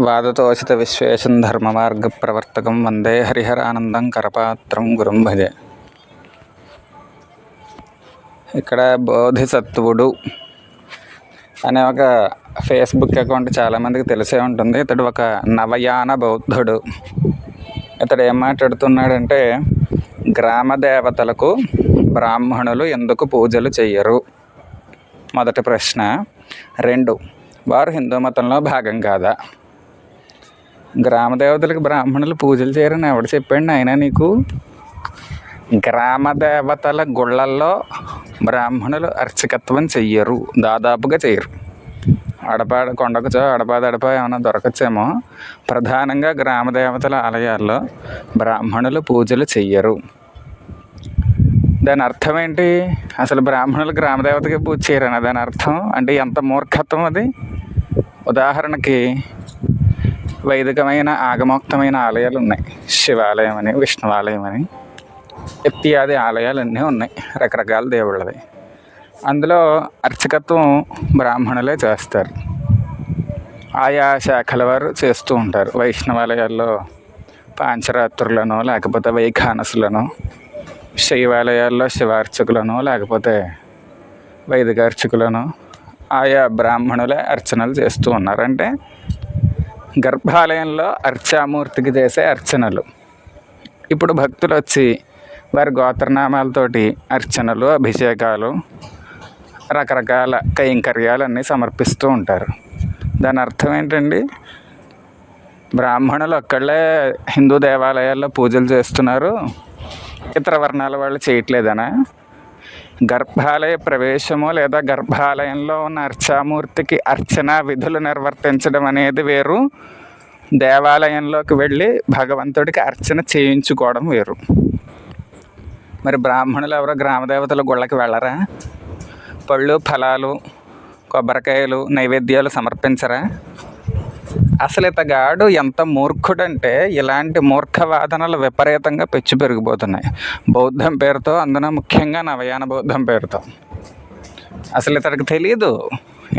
వాదతోషిత విశ్వేషం ధర్మ మార్గ ప్రవర్తకం వందే హరిహరానందం కరపాత్రం గురుం భజే ఇక్కడ బోధిసత్వుడు అనే ఒక ఫేస్బుక్ అకౌంట్ చాలామందికి తెలిసే ఉంటుంది. ఇతడు ఒక నవయాన బౌద్ధుడు. ఇతడు ఏం మాట్లాడుతున్నాడంటే గ్రామ దేవతలకు బ్రాహ్మణులు ఎందుకు పూజలు చెయ్యరు? మొదటి ప్రశ్న రెండు వారు హిందూ మతంలో భాగం కాదా? గ్రామ దేవతలకు బ్రాహ్మణులు పూజలు చేయరని ఎవడు చెప్పాడు ఆయన నీకు? గ్రామ దేవతల గుళ్ళల్లో బ్రాహ్మణులు అర్చకత్వం చెయ్యరు దాదాపుగా చేయరు అడపాడ కొండకుచో అడపాదడప ఏమైనా దొరకచ్చేమో. ప్రధానంగా గ్రామ దేవతల ఆలయాల్లో బ్రాహ్మణులు పూజలు చెయ్యరు. దాని అర్థం ఏంటి? అసలు బ్రాహ్మణులు గ్రామదేవతకి పూజ చేయరని దాని అర్థం అంటే ఎంత మూర్ఖత్వం అది? ఉదాహరణకి వైదికమైన ఆగమోక్తమైన ఆలయాలు ఉన్నాయి శివాలయం అని విష్ణువాలయం అని ఇత్యాది ఆలయాలు అన్నీ ఉన్నాయి రకరకాల దేవుళ్ళవి. అందులో అర్చకత్వం బ్రాహ్మణులే చేస్తారు. ఆయా శాఖల వారు చేస్తూ ఉంటారు. వైష్ణవాలయాల్లో పాంచరాత్రులను లేకపోతే వైఖానసులను శైవాలయాల్లో శివార్చకులను లేకపోతే వైదిక అర్చకులను ఆయా బ్రాహ్మణులే అర్చనలు చేస్తూ ఉన్నారంటే గర్భాలయంలో అర్చామూర్తికి చేసే అర్చనలు. ఇప్పుడు భక్తులు వచ్చి వారి గోత్రనామాలతోటి అర్చనలు అభిషేకాలు రకరకాల కైంకర్యాలన్నీ సమర్పిస్తూ ఉంటారు. దాని అర్థం ఏంటండి? బ్రాహ్మణులు అక్కడే హిందూ దేవాలయాల్లో పూజలు చేస్తున్నారు. ఇతర వర్ణాల వాళ్ళు చేయట్లేదనా? గర్భాలయ ప్రవేశము లేదా గర్భాలయంలో ఉన్న అర్చామూర్తికి అర్చన విధులు నిర్వర్తించడం అనేది వేరు. దేవాలయంలోకి వెళ్ళి భగవంతుడికి అర్చన చేయించుకోవడం వేరు. మరి బ్రాహ్మణులు ఎవరో గ్రామదేవతల గుళ్ళకి వెళ్ళరా? పళ్ళు ఫలాలు కొబ్బరికాయలు నైవేద్యాలు సమర్పించరా? అసలు ఇతగాడు ఎంత మూర్ఖుడంటే ఇలాంటి మూర్ఖ వాదనలు విపరీతంగా పెచ్చు పెరిగిపోతున్నాయి. బౌద్ధం పేరుతో అందున ముఖ్యంగా నవయాన బౌద్ధం పేరుతో. అసలు ఇతడికి తెలియదు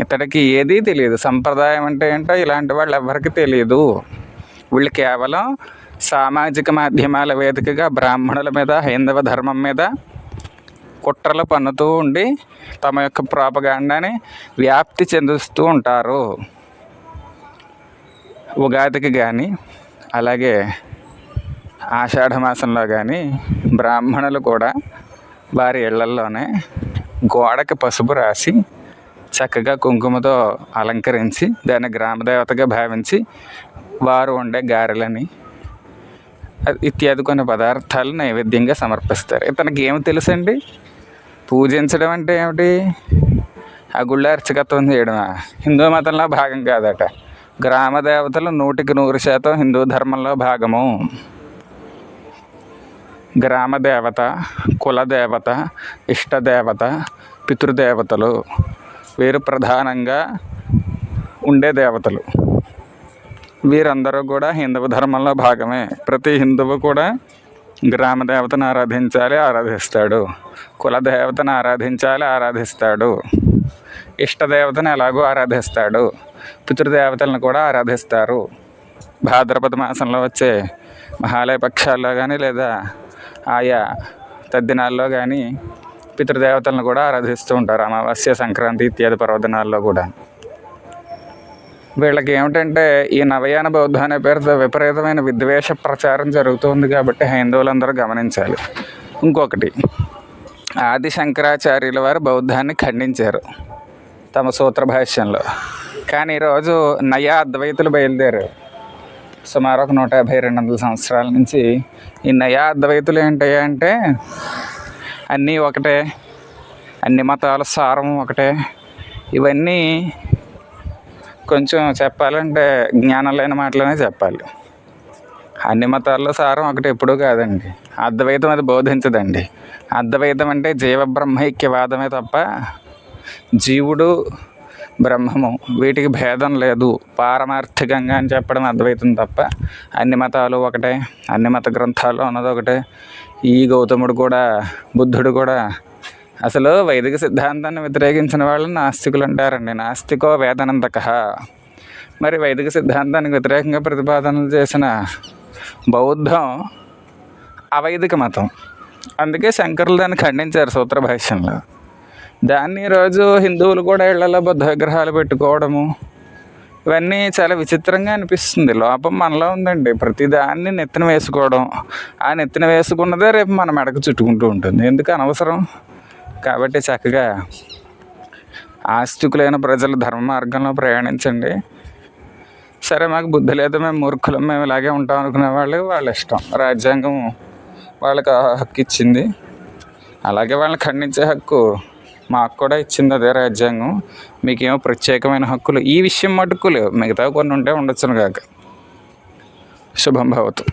ఇతడికి ఏదీ తెలియదు సంప్రదాయం అంటే ఏంటో ఇలాంటి వాళ్ళు ఎవరికి తెలియదు వీళ్ళు కేవలం సామాజిక మాధ్యమాల వేదికగా బ్రాహ్మణుల మీద హైందవ ధర్మం మీద కుట్రలు పన్నుతూ ఉండి తమ యొక్క ప్రాపగాండాని వ్యాప్తి చెందిస్తూ ఉంటారు. ఉగాదికి కానీ అలాగే ఆషాఢ మాసంలో కానీ బ్రాహ్మణులు కూడా వారి ఇళ్ళల్లోనే గోడకి పసుపు రాసి చక్కగా కుంకుమతో అలంకరించి దాన్ని గ్రామదేవతగా భావించి వారు వండే గారెలని ఇత్యాది కొన్ని పదార్థాలు నైవేద్యంగా సమర్పిస్తారు. ఇతనికి ఏమి తెలుసండి? పూజించడం అంటే ఏమిటి? ఆ గుళ్ళ అర్చకత్వం చేయడమా? హిందూ మతంలో భాగం కాదట. గ్రామ దేవతలు నూటికి నూరు శాతం హిందూ ధర్మంలో భాగము. గ్రామ దేవత కులదేవత ఇష్టదేవత పితృదేవతలు వీరు ప్రధానంగా ఉండే దేవతలు. వీరందరూ కూడా హిందూ ధర్మంలో భాగమే. ప్రతి హిందువు కూడా గ్రామ దేవతను ఆరాధించాలి ఆరాధిస్తాడు. కులదేవతను ఆరాధించాలి ఆరాధిస్తాడు. ఇష్టదేవతను ఎలాగో ఆరాధిస్తాడు. పితృదేవతలను కూడా ఆరాధిస్తారు. భాద్రపద మాసంలో వచ్చే మహాలయ పక్షాల్లో కానీ లేదా ఆయా తద్దినాల్లో కానీ పితృదేవతలను కూడా ఆరాధిస్తూ ఉంటారు అమావాస్య సంక్రాంతి ఇత్యాది పర్వదినాల్లో కూడా. వీళ్ళకి ఏమిటంటే ఈ నవయాన బౌద్ధ అనే పేరుతో విపరీతమైన విద్వేష ప్రచారం జరుగుతుంది కాబట్టి హైందవులందరూ గమనించాలి. ఇంకొకటి ఆది శంకరాచార్యుల వారు బౌద్ధాన్ని ఖండించారు తమ సూత్ర భాష్యంలో. కానీ ఈరోజు నయా అద్వైతులు బయలుదేరారు. సుమారు ఒక నూట యాభై రెండు వందల సంవత్సరాల నుంచి ఈ నయా అద్వైతులు ఏంటి అంటే అన్నీ ఒకటే అన్ని మతాల సారం ఒకటే. ఇవన్నీ కొంచెం చెప్పాలంటే జ్ఞానం లేని మాటలనే చెప్పాలి. అన్ని మతాల్లో సారం ఒకటి ఎప్పుడూ కాదండి. అద్వైతం అది బోధించదండి. అద్వైతం అంటే జీవ బ్రహ్మైక్యవాదమే తప్ప జీవుడు బ్రహ్మము వీటికి భేదం లేదు. పారమార్థికంగా అని చెప్పడం అద్వైతం తప్ప అన్ని మతాలు ఒకటే అన్ని మత గ్రంథాలు ఉన్నది ఒకటే. ఈ గౌతముడు కూడా బుద్ధుడు కూడా అసలు వైదిక సిద్ధాంతాన్ని వ్యతిరేకించిన వాళ్ళు నాస్తికులు అంటారండి. నాస్తికో వేదనంతక. మరి వైదిక సిద్ధాంతానికి వ్యతిరేకంగా ప్రతిపాదనలు చేసిన బౌద్ధం అవైదిక మతం. అందుకే శంకరులు దాన్ని ఖండించారు సూత్ర భాష్యంలో. దాన్ని ఈరోజు హిందువులు కూడా ఇళ్ళలో బుద్ధ విగ్రహాలు పెట్టుకోవడము ఇవన్నీ చాలా విచిత్రంగా అనిపిస్తుంది. లోపం మనలో ఉందండి. ప్రతి దాన్ని నెత్తిన వేసుకోవడం ఆ నెత్తిన వేసుకున్నదే రేపు మన మెడకు చుట్టుకుంటూ ఉంటుంది. ఎందుకు అనవసరం? కాబట్టి చక్కగా ఆస్తికులైన ప్రజలు ధర్మ మార్గంలో ప్రయాణించండి. సరే మాకు బుద్ధి లేదు మేము మూర్ఖులం మేము ఇలాగే ఉంటాం అనుకునే వాళ్ళు వాళ్ళ ఇష్టం. రాజ్యాంగం వాళ్ళకి ఆ హక్కు ఇచ్చింది. అలాగే వాళ్ళని ఖండించే హక్కు మాకు కూడా ఇచ్చింది అదే రాజ్యాంగం. మీకేమో ప్రత్యేకమైన హక్కులు. ఈ విషయం మటుకు లేవు. మిగతా కొన్ని ఉంటే ఉండొచ్చును కాక. శుభం భవతు.